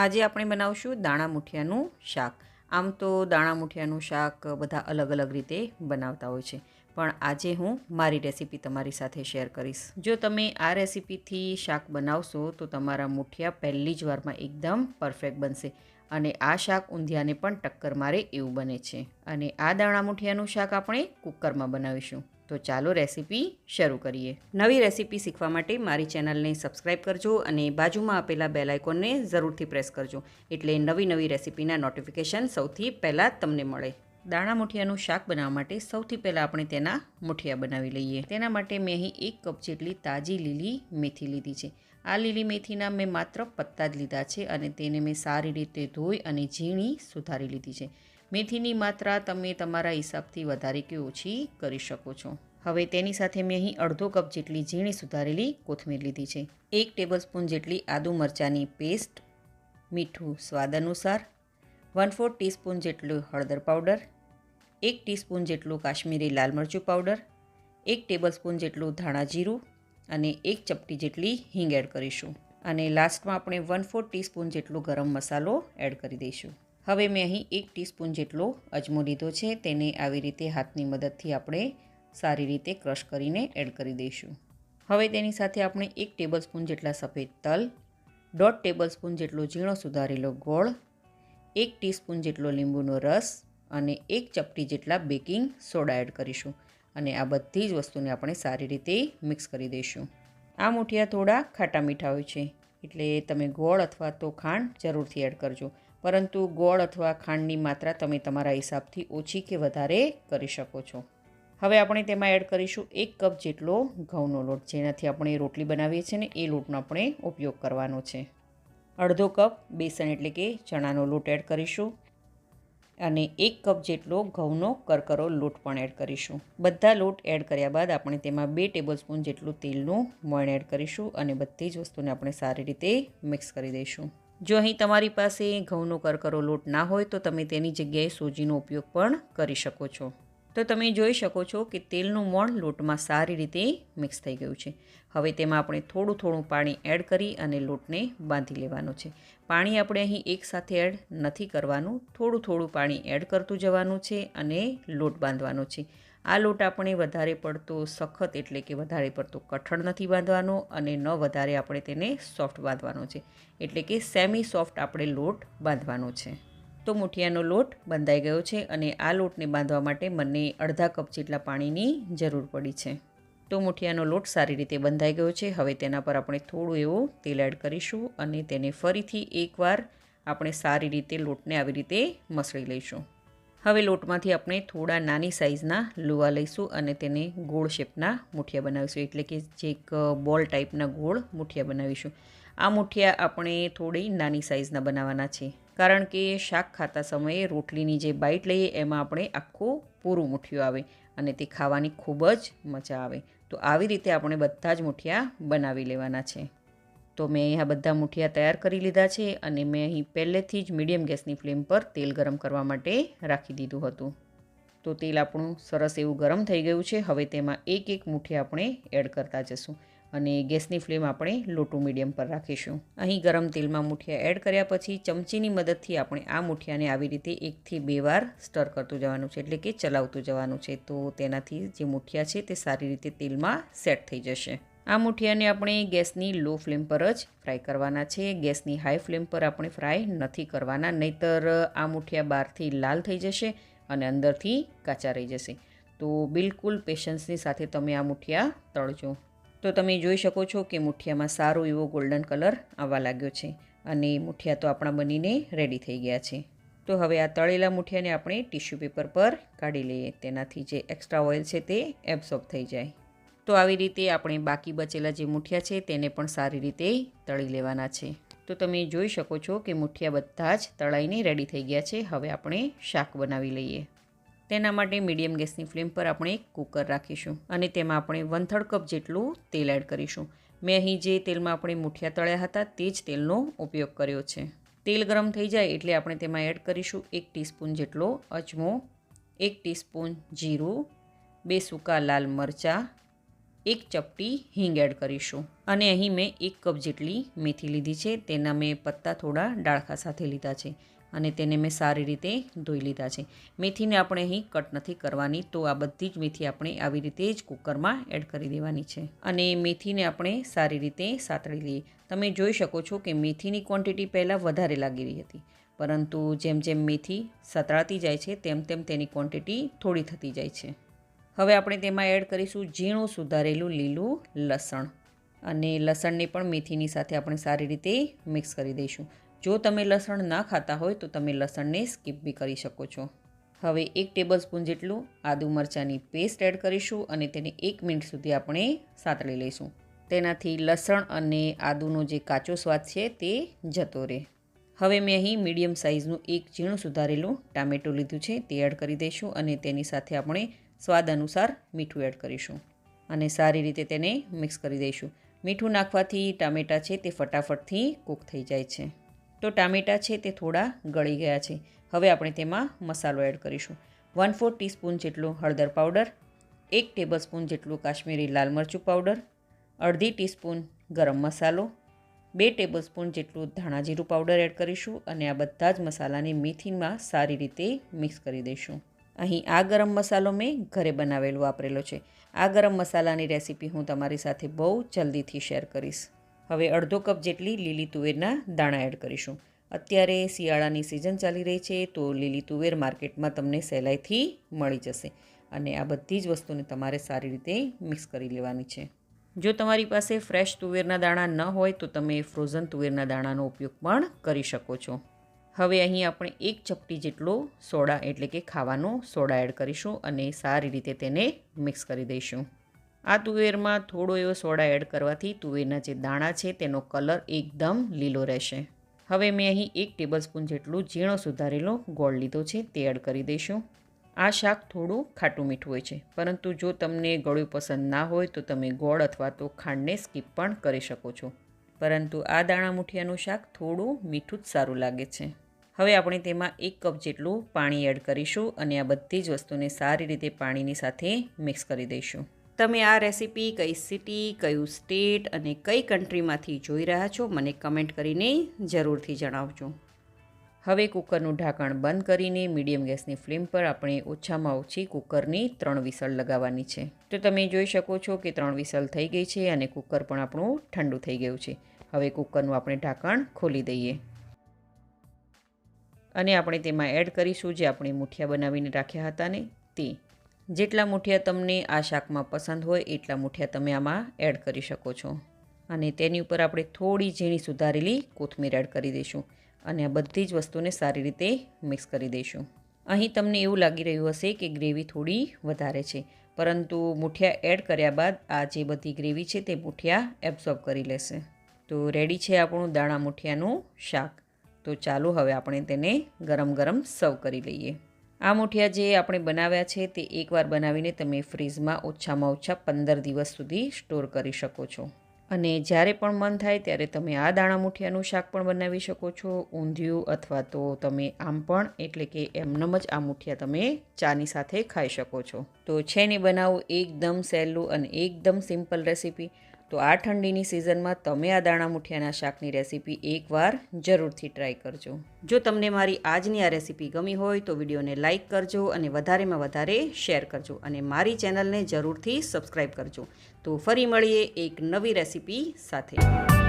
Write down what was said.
આજે આપણે બનાવશું દાણા મુઠિયાનું શાક. આમ તો દાણા મુઠિયાનું શાક બધા અલગ અલગ રીતે બનાવતા હોય છે. પણ આજે હું મારી રેસીપી તમારી સાથે શેર કરીશ. જો તમે આ રેસીપીથી શાક બનાવશો તો તમારા મુઠિયા પહેલી જ વારમાં એકદમ પરફેક્ટ બનશે અને આ શાક ઊંધિયાને પણ ટક્કર મારે એવું બને છે. અને આ દાણા મુઠિયાનું શાક આપણે કુકરમાં બનાવીશું. તો ચાલો રેસીપી શરૂ કરીએ. નવી રેસીપી શીખવા માટે મારી ચેનલને સબસ્ક્રાઈબ કરજો અને બાજુમાં આપેલા બેલ આઇકોનને જરૂરથી પ્રેસ કરજો, એટલે નવી નવી રેસીપીના નોટિફિકેશન સૌથી પહેલાં તમને મળે. દાણા મુઠિયાનું શાક બનાવવા માટે સૌથી પહેલાં આપણે તેના મુઠિયા બનાવી લઈએ. તેના માટે મેં અહીં એક કપ જેટલી તાજી લીલી મેથી લીધી છે. આ લીલી મેથીના મેં માત્ર પત્તા જ લીધા છે અને તેને મેં સારી રીતે ધોઈ અને ઝીણી સુધારી લીધી છે. મેથીની માત્રા તમે તમારા હિસાબથી વધારે કે ઓછી કરી શકો છો. હવે તેની સાથે મેં અહીં અડધો કપ જેટલી ઝીણી સુધારેલી કોથમીર લીધી છે. એક ટેબલસ્પૂન જેટલી આદુ મરચાંની પેસ્ટ, મીઠું સ્વાદ અનુસાર વન ફોર ટીસ્પૂન જેટલું હળદર પાવડર એક ટીસ્પૂન જેટલું કાશ્મીરી લાલ મરચું પાવડર એક ટેબલસ્પૂન જેટલું ધાણા જીરું અને એક ચપટી જેટલી હિંગ એડ કરીશું. અને લાસ્ટમાં આપણે વન ફોર ટીસ્પૂન જેટલો ગરમ મસાલો એડ કરી દઈશું. હવે મેં અહીં એક ટીસ્પૂન જેટલો અજમો લીધો છે, તેને આવી રીતે હાથની મદદથી આપણે સારી રીતે ક્રશ કરીને એડ કરી દઈશું. હવે તેની સાથે આપણે એક ટેબલસ્પૂન જેટલા સફેદ તલ, દોઢ ટેબલસ્પૂન જેટલો ઝીણો સુધારેલો ગોળ, એક ટીસ્પૂન જેટલો લીંબુનો રસ અને એક ચપટી જેટલા બેકિંગ સોડા એડ કરીશું અને આ બધી જ વસ્તુને આપણે સારી રીતે મિક્સ કરી દઈશું. આ મુઠિયા થોડા ખાટા મીઠા હોય છે, એટલે તમે ગોળ અથવા તો ખાંડ જરૂરથી એડ કરજો. પરંતુ ગોળ અથવા ખાંડની માત્રા તમે તમારા હિસાબથી ઓછી કે વધારે કરી શકો છો. હવે આપણે તેમાં એડ કરીશું એક કપ જેટલો ઘઉંનો લોટ. જેનાથી આપણે રોટલી બનાવીએ છીએ ને એ લોટનો આપણે ઉપયોગ કરવાનો છે. અડધો કપ બેસન એટલે કે ચણાનો લોટ એડ કરીશું અને એક કપ જેટલો ઘઉંનો કરકરો લોટ પણ એડ કરીશું. બધા લોટ એડ કર્યા બાદ આપણે તેમાં બે ટેબલસ્પૂન જેટલું તેલનું મોણ એડ કરીશું અને બધી જ વસ્તુને આપણે સારી રીતે મિક્સ કરી દઈશું. જો અહીં તમારી પાસે ઘઉંનો કરકરો લોટ ના હોય, તો તમે તેની જગ્યાએ સોજીનો ઉપયોગ પણ કરી શકો છો. તો તમે જોઈ શકો છો કે તેલનું મોણ લોટમાં સારી રીતે મિક્સ થઈ ગયું છે. હવે તેમાં આપણે થોડું થોડું પાણી એડ કરી અને લોટને બાંધી લેવાનો છે. પાણી આપણે અહીં એકસાથે એડ નથી કરવાનું. થોડું થોડું પાણી એડ કરતું જવાનું છે અને લોટ બાંધવાનો છે. આ લોટ આપણે વધારે પડતો સખત એટલે કે વધારે પડતો કઠણ નથી બાંધવાનો અને ન વધારે આપણે તેને સોફ્ટ બાંધવાનો છે. એટલે કે સેમી સોફ્ટ આપણે લોટ બાંધવાનો છે. તો મુઠિયાનો લોટ બંધાઈ ગયો છે અને આ લોટને બાંધવા માટે મને અડધા કપ જેટલા પાણીની જરૂર પડી છે. તો મુઠિયાનો લોટ સારી રીતે બંધાઈ ગયો છે. હવે તેના પર આપણે થોડું એવું તેલ એડ કરીશું અને તેને ફરીથી એકવાર આપણે સારી રીતે લોટને આવી રીતે મસળી લઈશું. હવે લોટમાંથી આપણે થોડા નાની સાઇઝના લુવા લઈશું અને તેને ગોળ શેપના મુઠિયા બનાવીશું. એટલે કે જે એક બોલ ટાઈપના ગોળ મુઠિયા બનાવીશું. આ મુઠિયા આપણે થોડી નાની સાઇઝના બનાવવાના છે. કારણ કે શાક ખાતા સમયે રોટલીની જે બાઇટ લઈએ એમાં આપણે આખું પૂરું મુઠિયું આવે અને તે ખાવાની ખૂબ જ મજા આવે. તો આવી રીતે આપણે બધા જ મુઠિયા બનાવી લેવાના છે. તો મેં અહીંયા બધા મુઠિયા તૈયાર કરી લીધા છે અને મેં અહીં પહેલેથી જ મીડિયમ ગેસની ફ્લેમ પર તેલ ગરમ કરવા માટે રાખી દીધું હતું. તો તેલ આપણું સરસ એવું ગરમ થઈ ગયું છે. હવે તેમાં એક એક મૂઠિયા આપણે એડ કરતા જશું અને ગેસની ફ્લેમ આપણે લો ટુ મીડિયમ પર રાખીશું. અહીં ગરમ તેલમાં મુઠિયા એડ કર્યા પછી ચમચીની મદદથી આપણે આ મુઠિયાને આવી રીતે એકથી બે વાર સ્ટર કરતું જવાનું છે, એટલે કે ચલાવતું જવાનું છે. તો તેનાથી જે મુઠિયા છે તે સારી રીતે તેલમાં સેટ થઈ જશે. આ મુઠિયાને આપણે ગેસની લો ફ્લેમ પર જ ફ્રાય કરવાના છે. ગેસની હાઈ ફ્લેમ પર આપણે ફ્રાય નથી કરવાના, નહીતર આ મુઠિયા બહારથી લાલ થઈ જશે અને અંદરથી કાચા રહી જશે. તો બિલકુલ પેશન્સની સાથે તમે આ મુઠિયા તળજો. તો તમે જોઈ શકો છો કે મુઠિયામાં સારો એવો ગોલ્ડન કલર આવવા લાગ્યો છે અને મુઠિયા તો આપણા બનીને રેડી થઈ ગયા છે. તો હવે આ તળેલા મુઠિયાને આપણે ટિશ્યુ પેપર પર કાઢી લઈએ. તેનાથી જે એક્સ્ટ્રા ઓઇલ છે તે એબ્સોર્બ થઈ જાય. તો આવી રીતે આપણે બાકી બચેલા જે મુઠિયા છે તેને પણ સારી રીતે તળી લેવાના છે. તો તમે જોઈ શકો છો કે મુઠિયા બધા જ તળાઈને રેડી થઈ ગયા છે. હવે આપણે શાક બનાવી લઈએ. તેના માટે મીડિયમ ગેસની ફ્લેમ પર આપણે કુકર રાખીશું અને તેમાં આપણે વન થર્ડ કપ જેટલું તેલ એડ કરીશું. મેં અહીં જે તેલમાં આપણે મુઠિયા તળ્યા હતા તે જ તેલનો ઉપયોગ કર્યો છે. તેલ ગરમ થઈ જાય એટલે આપણે તેમાં એડ કરીશું એક ટીસ્પૂન જેટલો અજમો, એક ટીસ્પૂન જીરું, બે સૂકા લાલ મરચાં એક ચપટી હિંગ એડ કરીશું. અને અહીં મેં એક કપ જેટલી મેથી લીધી છે. તેના મેં પત્તા થોડા ડાળખા સાથે લીધા છે અને તેને મેં સારી રીતે ધોઈ લીધા છે. મેથીને આપણે અહીં કટ નથી કરવાની, તો આ બધી જ મેથી આપણે આવી રીતે જ કુકરમાં એડ કરી દેવાની છે. અને મેથીને આપણે સારી રીતે સાતળી લઈએ. તમે જોઈ શકો છો કે મેથીની ક્વોન્ટિટી પહેલાં વધારે લાગી રહી હતી, પરંતુ જેમ જેમ મેથી સતળાતી જાય છે, તેમ તેમ તેની ક્વોન્ટિટી થોડી થતી જાય છે. હવે આપણે તેમાં એડ કરીશું ઝીણું સુધારેલું લીલું લસણ. અને લસણને પણ મેથીની સાથે આપણે સારી રીતે મિક્સ કરી દઈશું. જો તમે લસણ ના ખાતા હોય તો તમે લસણને સ્કીપ બી કરી શકો છો. હવે એક ટેબલ સ્પૂન જેટલું આદુ મરચાંની પેસ્ટ એડ કરીશું અને તેને એક મિનિટ સુધી આપણે સાતળી લઈશું. તેનાથી લસણ અને આદુનો જે કાચો સ્વાદ છે તે જતો રહે. હવે મેં અહીં મીડિયમ સાઇઝનું એક ઝીણું સુધારેલું ટામેટું લીધું છે તે એડ કરી દઈશું અને તેની સાથે આપણે સ્વાદ અનુસાર મીઠું એડ કરીશું અને સારી રીતે તેને મિક્સ કરી દઈશું. મીઠું નાખવાથી ટામેટાં છે તે ફટાફટથી કૂક થઈ જાય છે. તો ટામેટાં છે તે થોડા ગળી ગયા છે. હવે આપણે તેમાં મસાલો એડ કરીશું. વન ફોર ટીસ્પૂન જેટલું હળદર પાવડર, એક ટેબલસ્પૂન જેટલું કાશ્મીરી લાલ મરચું પાવડર, અડધી ટીસ્પૂન ગરમ મસાલો, બે ટેબલસ્પૂન જેટલું ધાણા જીરું પાવડર એડ કરીશું અને આ બધા જ મસાલાને મેથીમાં સારી રીતે મિક્સ કરી દઈશું. અહીં આ ગરમ મસાલો મેં ઘરે બનાવેલો વાપરેલો છે. આ ગરમ મસાલાની રેસીપી હું તમારી સાથે બહુ જલ્દીથી શેર કરીશ. હવે અડધો કપ જેટલી લીલી તુવેરના દાણા એડ કરીશું. અત્યારે શિયાળાની સિઝન ચાલી રહી છે તો લીલી તુવેર માર્કેટમાં તમને સહેલાઈથી મળી જશે અને આ બધી જ વસ્તુને તમારે સારી રીતે મિક્સ કરી લેવાની છે. જો તમારી પાસે ફ્રેશ તુવેરના દાણા ન હોય તો તમે ફ્રોઝન તુવેરના દાણાનો ઉપયોગ પણ કરી શકો છો. હવે અહીં આપણે એક ચપટી જેટલો સોડા એટલે કે ખાવાનો સોડા એડ કરીશું અને સારી રીતે તેને મિક્સ કરી દઈશું. આ તુવેરમાં થોડો એવો સોડા એડ કરવાથી તુવેરના જે દાણા છે તેનો કલર એકદમ લીલો રહેશે. હવે મેં અહીં એક ટેબલસ્પૂન જેટલું ઝીણો સુધારેલો ગોળ લીધો છે તે એડ કરી દઈશું. આ શાક થોડું ખાટું મીઠું હોય છે, પરંતુ જો તમને ગળ્યું પસંદ ના હોય તો તમે ગોળ અથવા તો ખાંડને સ્કીપ પણ કરી શકો છો. પરંતુ આ દાણા મુઠિયાનું શાક થોડું મીઠું જ સારું લાગે છે. હવે આપણે તેમાં એક કપ જેટલું પાણી એડ કરીશું અને આ બધી જ વસ્તુને સારી રીતે પાણીની સાથે મિક્સ કરી દઈશું. તમે આ રેસીપી કઈ સિટી, કયું સ્ટેટ અને કઈ કન્ટ્રીમાંથી જોઈ રહ્યા છો, મને કમેન્ટ કરીને જરૂરથી જણાવજો. હવે કુકરનું ઢાંકણ બંધ કરીને મીડિયમ ગેસની ફ્લેમ પર આપણે ઓછામાં ઓછી કુકરની ત્રણ વિસલ લગાવવાની છે. તો તમે જોઈ શકો છો કે ત્રણ વિસલ થઈ ગઈ છે અને કુકર પણ આપણું ઠંડુ થઈ ગયું છે. હવે કુકરનું આપણે ઢાંકણ ખોલી દઈએ. અને આપણે તેમાં એડ કરીશું જે આપણે મુઠિયા બનાવીને રાખ્યા હતા ને, તે. જેટલા મુઠિયા તમને આ શાકમાં પસંદ હોય એટલા મુઠિયા તમે આમાં એડ કરી શકો છો. અને તેની ઉપર આપણે થોડી ઝીણી સુધારેલી કોથમીર એડ કરી દઈશું. અને આ બધી જ વસ્તુને સારી રીતે મિક્સ કરી દઈશું. અહીં તમને એવું લાગી રહ્યું હશે કે ગ્રેવી થોડી વધારે છે, પરંતુ મૂઠિયા એડ કર્યા બાદ આ જે બધી ગ્રેવી છે તે મૂઠિયા એબ્સોર્બ કરી લેશે. તો રેડી છે આપણું દાણા મુઠિયાનું શાક. તો ચાલો હવે આપણે તેને ગરમ ગરમ સર્વ કરી લઈએ. આ મૂઠિયા જે આપણે બનાવ્યા છે તે એકવાર બનાવીને તમે ફ્રીઝમાં ઓછામાં ઓછા પંદર દિવસ સુધી સ્ટોર કરી શકો છો. અને જ્યારે પણ મન થાય ત્યારે તમે આ દાણા મુઠિયાનું શાક પણ બનાવી શકો છો, ઊંધિયું અથવા તો તમે આમ પણ, એટલે કે એમનેમ જ આ મુઠિયા તમે ચાની સાથે ખાઈ શકો છો. તો છે ને બનાવો એકદમ સહેલું અને એકદમ સિમ્પલ રેસીપી. તો આ ઠંડીની સિઝનમાં તમે આ દાણા મુઠિયાના શાકની રેસીપી એકવાર જરૂરથી ટ્રાય કરજો. જો તમને મારી આજની આ રેસીપી ગમી હોય તો વિડીયોને લાઇક કરજો અને વધારેમાં વધારે શેર કરજો અને મારી ચેનલને જરૂરથી સબસ્ક્રાઈબ કરજો. તો ફરી મળીએ એક નવી રેસીપી સાથે.